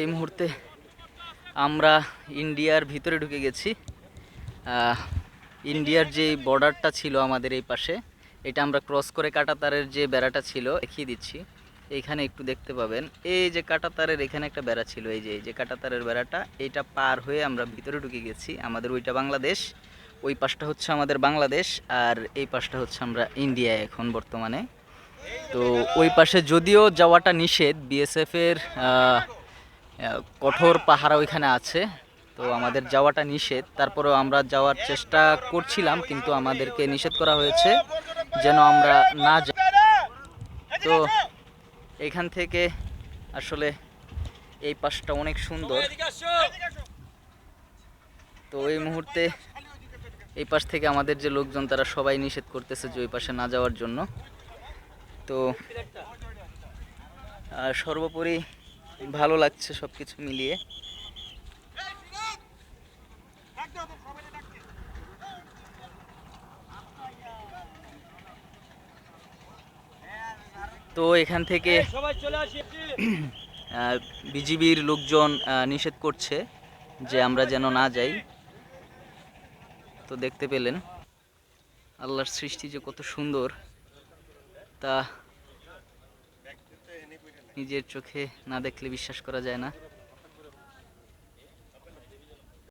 এই মুহূর্তে আমরা ইন্ডিয়ার ভিতরে ঢুকে গেছি। ইন্ডিয়ার যে বর্ডারটা ছিল আমাদের এই পাশে এটা আমরা ক্রস করে কাটাতারের যে বেড়াটা ছিল দেখিয়ে দিচ্ছি। এইখানে একটু দেখতে পাবেন এই যে কাটাতারের এখানে একটা বেড়া ছিল এই যে এই যে কাটাতারের বেড়াটা এটা পার হয়ে আমরা ভিতরে ঢুকে গেছি আমাদের ওইটা বাংলাদেশ ওই পাশটা হচ্ছে আমাদের বাংলাদেশ আর এই পাশটা হচ্ছে আমরা ইন্ডিয়া এখন বর্তমানে। তো ওই পাশে যদিও যাওয়াটা নিষেধ বিএসএফ এর আহ, আহ, কঠোর পাহারা ওইখানে আছে। তো আমাদের যাওয়াটা নিষেধ। তারপরেও আমরা যাওয়ার চেষ্টা করছিলাম, কিন্তু আমাদেরকে নিষেধ করা হয়েছে যেন আমরা না যাই তো এখান থেকে আসলে এই পাশটা অনেক সুন্দর। তো এই মুহূর্তে এই পাশ থেকে আমাদের যে লোকজন, তারা সবাই নিষেধ করতেছে যে ওই পাশে না যাওয়ার জন্য। তো সর্বোপরি ভালো লাগছে সব কিছু মিলিয়ে। তো এখান থেকে বিজিবির লোকজন নিষেধ করছে যে আমরা যেন না যাই। তো দেখতে পেলেন আল্লাহর সৃষ্টি যে কত সুন্দর তা নিজের চোখে না দেখলে বিশ্বাস করা যায় না।